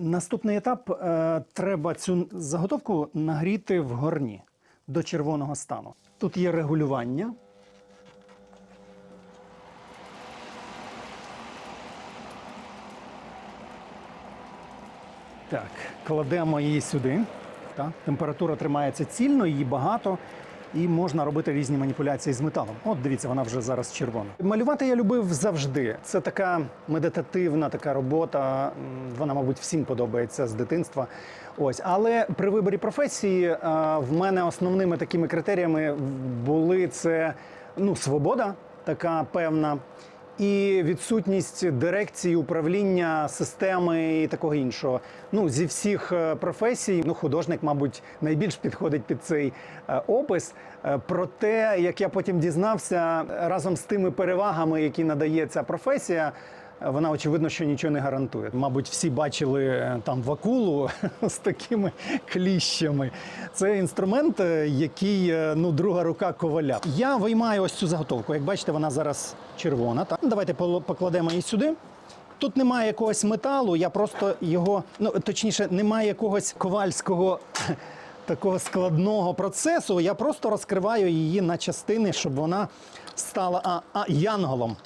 Наступний етап е, треба цю заготовку нагріти в горні до червоного стану. Тут є регулювання. Так, кладемо її сюди. Так. Температура тримається цільно, її багато. І можна робити різні маніпуляції з металом. От дивіться, вона вже зараз червона. Малювати я любив завжди. Це така медитативна така робота. Вона, мабуть, всім подобається з дитинства. Ось, але при виборі професії е, в мене основними такими критеріями були це ну, свобода, така певна і відсутність дирекції, управління системи і такого іншого. Ну, зі всіх е, професій, ну, художник, мабуть, найбільш підходить під цей е, опис. Е, Проте, як я потім дізнався, разом з тими перевагами, які надає ця професія. Вона очевидно, що нічого не гарантує. Мабуть, всі бачили е, там вакулу з такими кліщами. Це інструмент, е, який е, ну друга рука коваля. Я виймаю ось цю заготовку. Як бачите, вона зараз червона. Так? Давайте покладемо її сюди. Тут немає якогось металу, я просто його, ну точніше, немає якогось ковальського такого складного процесу. Я просто розкриваю її на частини, щоб вона стала а, а, янголом.